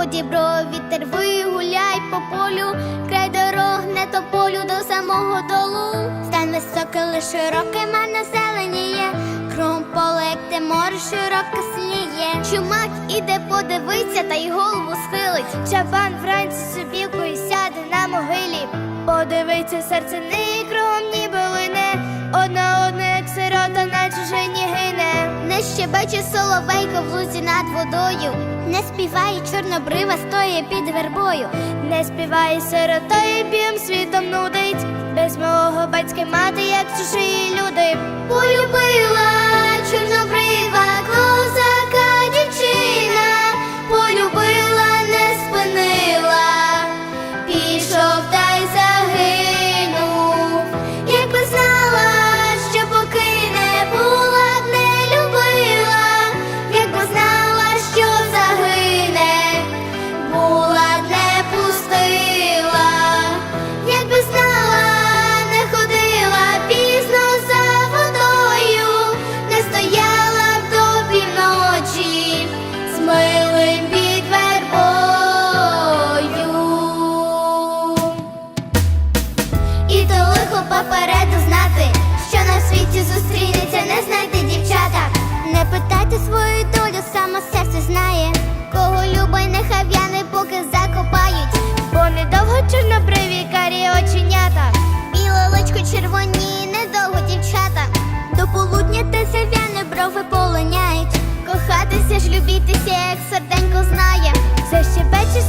дібро, вітер вигуляй по полю, край дорог не тополю до самого долу. Стан високий, лиш широкий, ма населення є. Кром поле, те море широко сліє. Чумак іде подивиться та й голову схилить. Чабан вранці собілкою сяде на могилі. Подивиться серце не кругом ніби лине. Одна одна, як сирота на чужині гине. Не щебече соловейко в лузі над водою. Не співає чорнобрива, стоє під вербою. Не співає сирота і б'єм світом нудить. Без мого батька мати, як чужі люди. Полюбила недовго чорнобриві карі оченята. Біле личко червоні, недовго дівчата. До полудня те в'яне брови полоняють, Кохатися ж, любітися, як серденько знає. Все ще пече